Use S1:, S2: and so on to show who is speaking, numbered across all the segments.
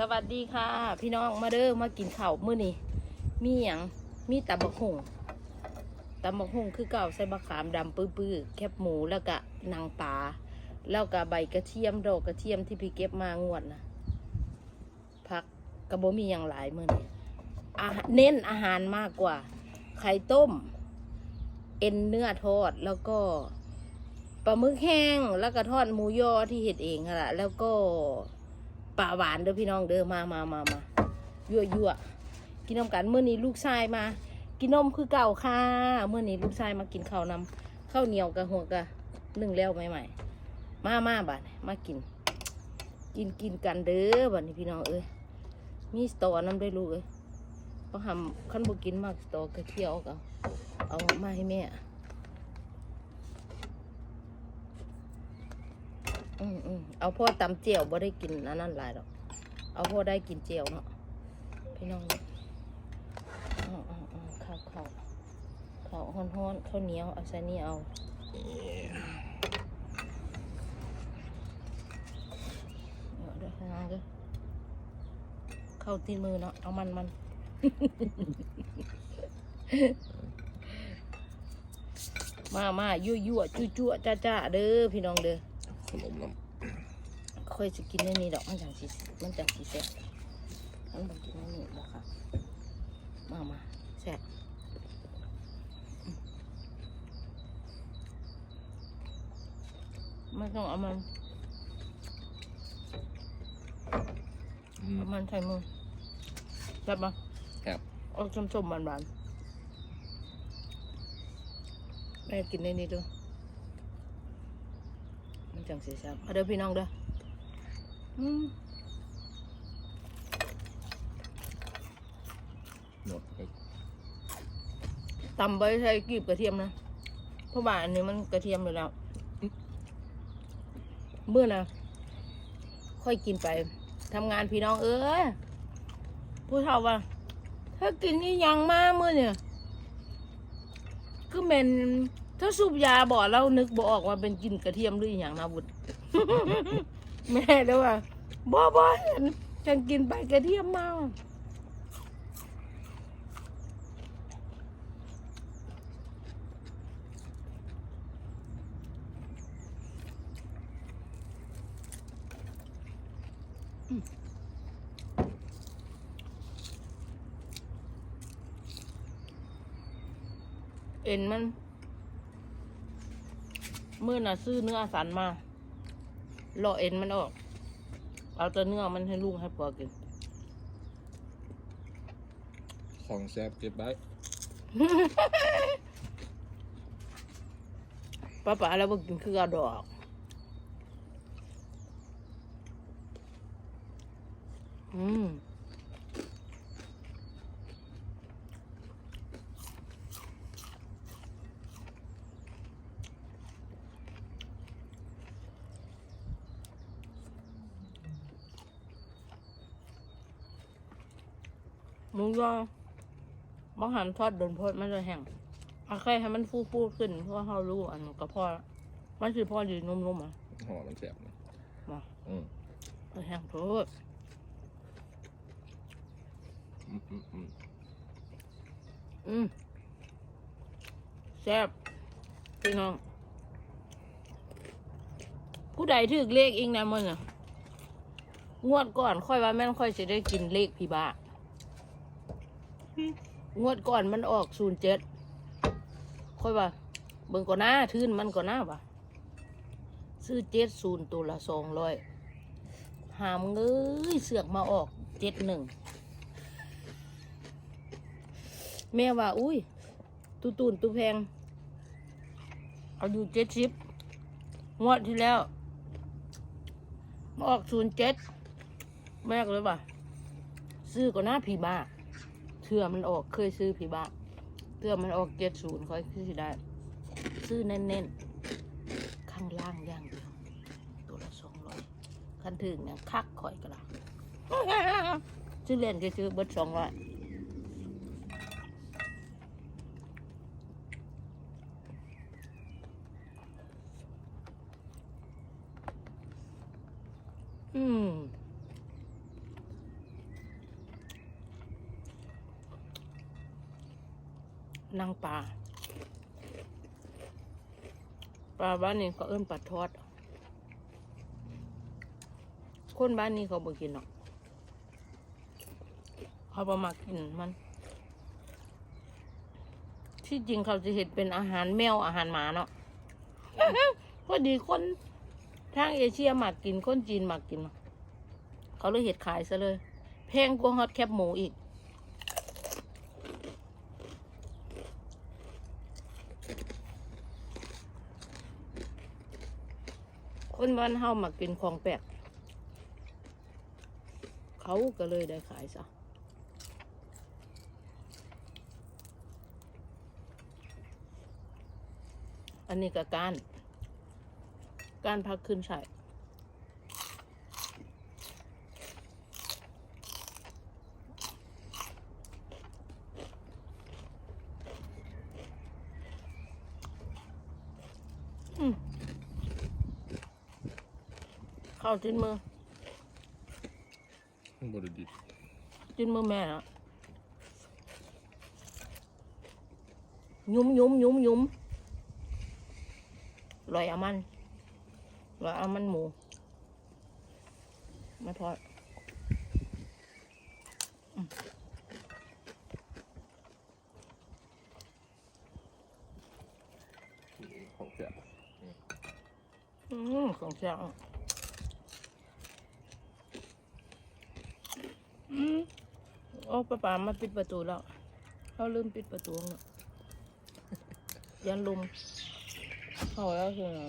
S1: สวัสดีค่ะ พี่น้องมาเด้อมากินข้าวมื้อนี้มีหยังมีตำบักหุ่งตำบักหุ่งคือเก่าใส่บะขามดำปื้อๆแคบหมูแล้วก็นางปลาแล้วก็ใบกระเทียมดอกกระเทียมที่พี่เก็บมางวดนะผักกระโบมีอย่างหลายมื้อนี้เน้นอาหารมากกว่า ไข่ต้ม เอ็นเนื้อทอดแล้วก็ปลาหมึกแห้งแล้วก็ทอดหมูยอที่เห็ดเองค่ะแล้วก็ ปลาหวานเด้อพี่น้องเด้อมามามามายั่วยั่วกินนมกันเมื่อนี้ลูกชายมา กินนมคือเก่าค่ะเมื่อนี้ลูกชายมากินข้าวนำข้าวเหนียวกับหัวกะนึ่งแล้วใหม่ๆมามาบัดนี้มากิน กินกินกันเด้อบัดนี้พี่น้องเอ้ยมีสตอน้ำด้วยลูกเอ้ยเขาทำขั้นบุกินมากสตอกระเทียวก็เอามาให้แม่ อืมอืมเอาพ่อตำเจียวบ่ได้กินอันนั้นหลายดอก เอาพ่อได้กินเจียวเนาะพี่น้องอ๋ออ๋อข้าวข้าวข้าวฮ้อนฮ้อนข้าวเหนียวเอาใส่นี่เอาเดี๋ยวเดี๋ยวข้างล่างเด้อเข้าตีนมือเนาะเอามันมันมามายั่วยั่วจุ่จุ่จ้าจ้าเด้อพี่น้องเด้อ
S2: ขนมน้
S1: ค่อยจะกินในนี้ดอกมันจังสิมันจังสิแซ่บมันบอกกินในนี้บ่ค่ะมามาแซ่บอืมไม่ต้องเอามันำเอามันใส่มือแซ่บปะ
S2: ครับ
S1: เอาส้มๆหวานๆแม่กินในนี้ดูมัน จังสิแซ่บเอาเด้อพี่น้องเด้ออืม
S2: หมดไป
S1: ตำใบใส่กลีบกระเทียมนะเพราะว่าอันนี้มันกระเทียมอยู่แล้วเมื่อนะค่อยกินไปทำงานพี่น้องเอ้ยผู้เฒ่าว่าถ้ากินนี่ยังมากมื่อเนี่ย คือเมน ถ้าสูบยาบ่อเรานึกบ่ออกว่าเป็นกินกระเทียมหรืออย่างนะบุตรแม่เด้อว่าบ่บ่เห็นฉันกินไปกระเทียมเมาเอ็นมัน มื่อน่ะซื้อเนื้อสันมาเลาะเอ็นมันออก เอาแต่เนื้อมันให้ลูกให้ปอกิน
S2: ของแซ่บเก็บไว้
S1: ป้าป๋าแล้วบอกกินคือเอาดอก อืม หมูยอบางหันทอดโดนโพดมันจะแห้งเอาแค่ให้มันฟูฟูๆขึ้นเพราะว่าเรารู้อันนั้นก็พอละมันคือพอดีนุ่มๆอะ
S2: ห่อมันแซ่บนะ
S1: มา
S2: อืม
S1: เอาแห้งโพด
S2: อืมอืมอืม
S1: อืมแซ่บพี่น้องผู้ใดถือเลขเองนะมันอะงวดก่อนค่อยว่าแม่นค่อยจะได้กินเลขพี่บ้า งวดก่อนมันออกศูนย์เจ็ดค่อยว่า เบิ่งก่อนหน้าทื่นมันก่อนหน้าปะซื้อเจ็ดศูนย์ตัวละสองร้อยหามเงยเสือกมาออกเจ็ดหนึ่งแม่ว่า อุ้ยตูตูนตูแพง เอาอยู่เจ็ดสิบงวดที่แล้วมาออกศูนย์เจ็ดแม่ก็เลยว่า ซื้อก่อนหน้าผีบ้า เทื่อมันออกเคยซื้อผีบ้าเทื่อมันออกเจ็ดศูนย์ค่อยซื้อได้ ซื้อแน่นๆ ข้างล่างอย่างเดียวตัวละสองร้อยคันถึงเนี่ยคักข่อยก็ละซื้อเล่นก็ซื้อเบิดสองร้อย อืม นางปลาปลา บ้านนี้ก็เอิ้นปลาทอด คนบ้านนี้เขาบ่กินหรอก เขาบ่มากินมัน ที่จริงเขาจะเห็นเป็นอาหารแมวอาหารหมาเนาะพอดีคนทางเอเชียมักกินคนจีนมักกิน เขาเลยเห็ดขายซะเลย แพงกว่าฮอตแคบหมูอีก คนบ้านเฮามักกินของแปลกเขาก็เลยได้ขายซะอันนี้ก็การ การพักขึ้นใช่ ข้าจิ้นมือ
S2: บริดิต
S1: จิ้นมือแม่นะยุ้มยุ้มยุ้มยุ้มลอยเอามันลอยเอามันหมูมาทอด
S2: ของแซ่บ
S1: อืมของเจ้าอืม โอ้ป้าป๋ามาปิดประตูแล้วเขาลืมปิดประตูเนาะยันลุมเขาแล้วคือไง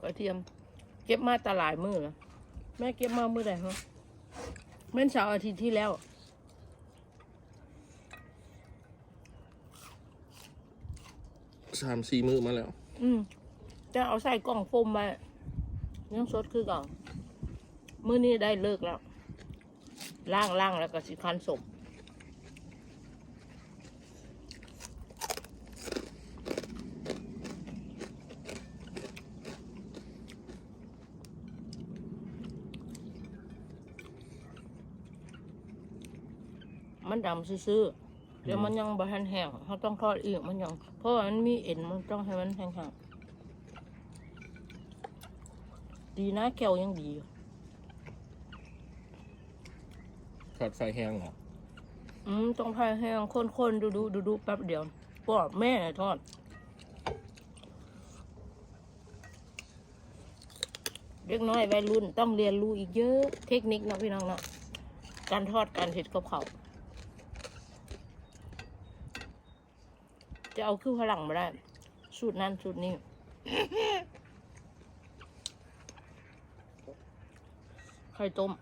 S1: กระเทียม เก็บมาแตหลายมือแล้ว แม่เก็บมามือไหนฮะเมื่อเสาร์อาทิตย์ที่แล้ว
S2: สามสี่มือมาแล้ว
S1: อืมจะเอาใส่กล่องโฟมไว้ยังสดคือเก่ามื้อนี้ได้เลิกแล้วล่างล่างแล้วก็สิคันศพ มันดำซื่อๆเดี๋ยวมันยังบะทันแห้งเขาต้องทอดอีกมันยัง เพราะว่ามันมีเอ็นมันต้องให้มันแห้งๆดีนะแก้วยังดีอยู่
S2: ทอดไฟแห้งเหรอ
S1: อืมต้องพายแห้งคนๆดูดูดูดูๆแป๊บเดียวปอดแม่ทอดเด็กน้อยวัยรุ่นต้องเรียนรู้อีกเยอะ เทคนิคนะพี่น้องเนาะการทอดการเห็ดกับเขา จะเอาคือพลังมาได้ สูตรนั้นสูตรนี้ ไข่ต้ม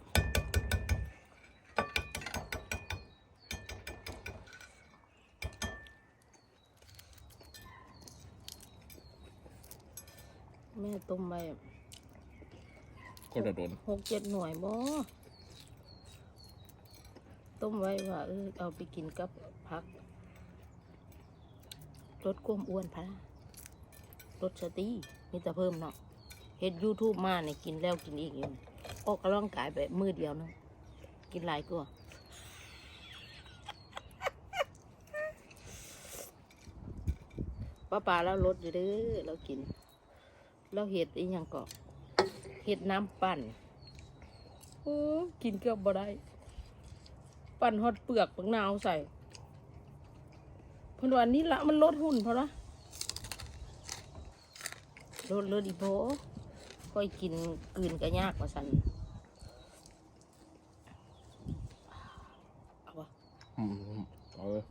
S1: แม่ต้มไป
S2: ก็ระโดน
S1: หกเจ็ดหน่วยบ่ต้มไว้ว่าเออเอาไปกินกับผัก ลดความอ้วนพะลดสตีมีแต่เพิ่มเนาะเฮ็ดยูทูบมาเนี่ยกินแล้วกินอีกอยู่ออกกำลังกายแบบมือเดียวเนาะกินหลายกว่าป้าปลาแล้วลดอยู่เด้อเรากิน เราเห็ดอีหยังก็เห็ดน้ำปั่นโอ้กินเกือบบ่ได้ ปั่นฮอดเปลือกปังนาวใส่ เพนวันนี้ละมันลดหุ่นเพราะละลดลดอีโพค่อยกินกลืนก็ยากกว่าสันเอาวะ
S2: อืมเอาเลย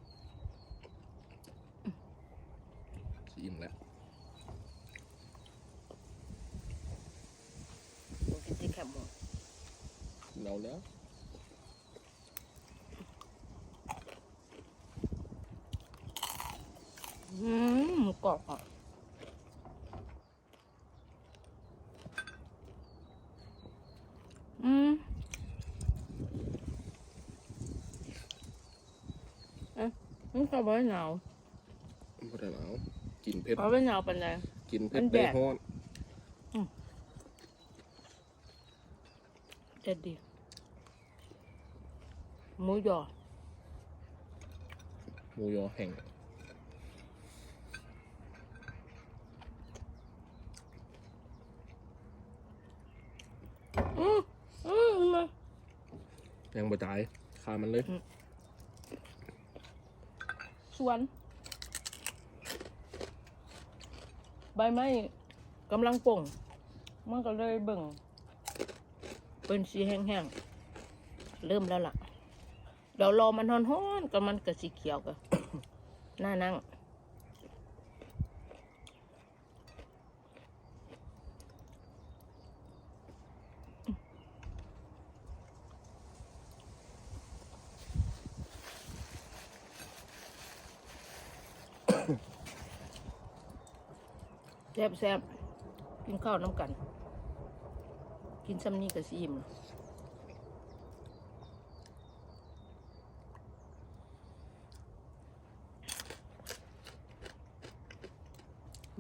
S2: สิอิ่มแล้ว
S1: ผมกินที่แคบหมด
S2: เราแล้ว
S1: อืมหมูกรอบอะอืมมันก็บ่ได้หนาว
S2: บ่ได้หนาวกินเผ็ด
S1: บ่ได้หนาวปานใด
S2: กินเผ็
S1: มั
S2: ด
S1: นแด
S2: ได้
S1: ด
S2: ฮ้อน
S1: เด็ดดีหมูยอ
S2: หมูยอแห้ง
S1: อืมอืมมา
S2: ยังบ่ตายคามันเลย
S1: สวน ใบไม้กำลังป่ง มันก็เลยเบิ่ง เป็นสีแห้งๆ เริ่มแล้วล่ะ เดี๋ยวรอมันฮ้อนๆก็มันก็สีเขียวกันน่านั่ง แซ่บแซ่บกินข้าวน้ำกัน กินซ้ำนี้ก็สิอิ่มแล้ว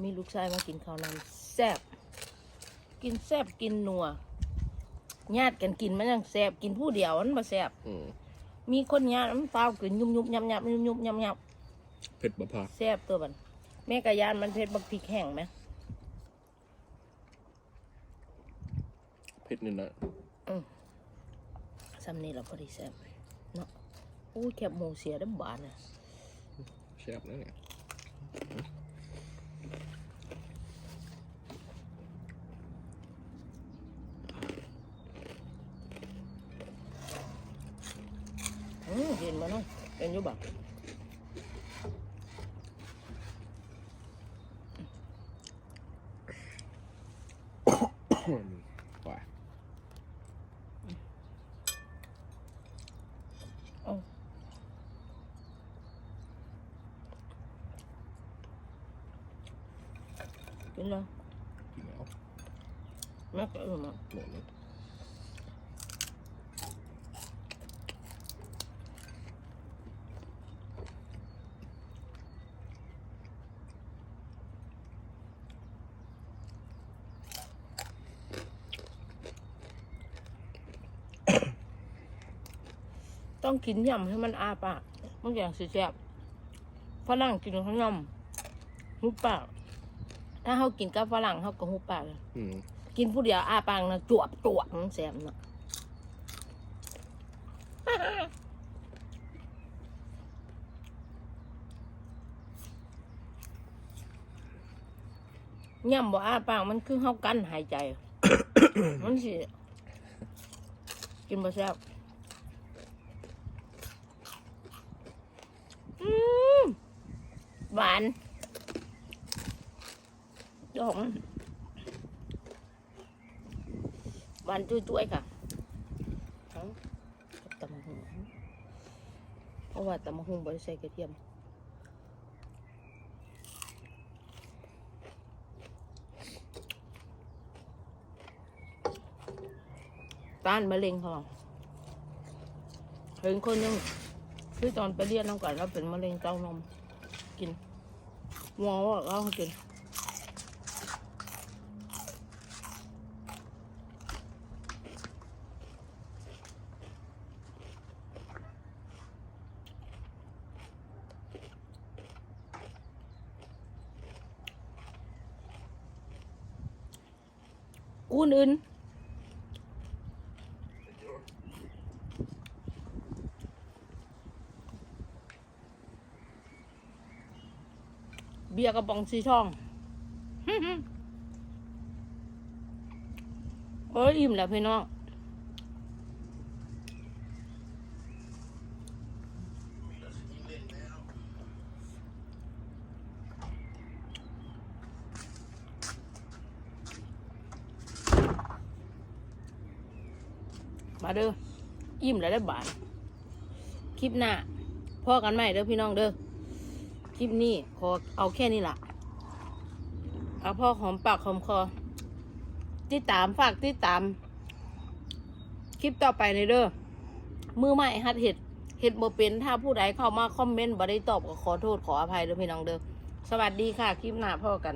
S1: มีลูกชายมากินข้าวนำแซ่บกินแซ่บกินนัวญาติกันกินมันยังแซ่บกินผู้เดียวมันมาแซ่บ
S2: อืม
S1: มีคนญาติมันเปล่ากินยุบยุบยับยับยุบยุบยับยับ
S2: เผ็ดบ่พา
S1: แซ่บตัวมันแม่กะยานมันเผ็ดบักพริกแห้งไหม
S2: เผ็ดนี่นะ
S1: ซ้ำนี่เราพอดีแซ่บเนาะอู้ยแคบหมูเสียดับบานอะ
S2: แซ่บนะเนี่ย
S1: อืมเห็นมาเนาะเป็นอยุบัก
S2: ว่า
S1: กินแล้ว
S2: กินแล้ว
S1: แม่ก็เออมา
S2: หมดแล้ว
S1: ต้องกินยำให้มันอาปากมันอย่างสิแซ่บฝรั่งกินเขายำหุบปาก ถ้าเขากินกับฝรั่งเขาก็หุบปากเลย
S2: อืม
S1: กินผู้เดียวอาปากนะจวบจวบมันแซ่บเนาะย่ำบ่อาปากมันคือเฮากันหายใจ มันสิ กินบ่แซ่บอืมหวาน ดอกมันหวานจุ้ยๆค่ะเอากับตำมะฮุงเพราะว่าตำมะฮุงบ่ได้ใส่กระเทียมต้านมะเร็งค่ะเห็นคนหนึงคือตอนไปเรียนน้ำกันแล้วเป็นมะเร็งเต้านมกินหมอว่าเราให้กิน อื่นเบียร์กระป๋องสีทองเอ้ยอิ่มแล้วพี่น้อง มาเด้ออิ่มแล้วได้บาทคลิปหน้าพ่อกันไหมเด้อพี่น้องเด้อคลิปนี้ขอเอาแค่นี้ล่ะเอาพ่อหอมปากหอมคอติดตามฝากติดตาม คลิปต่อไปในเด้อมือใหม่ฮัดเห็ดเฮ็ดบ่เป็นถ้าผู้ใดเข้ามาคอมเมนต์บ่ได้ตอบก็ขอโทษขออภัยเด้อพี่น้องเด้อสวัสดีค่ะ คลิปหน้าพ่อกัน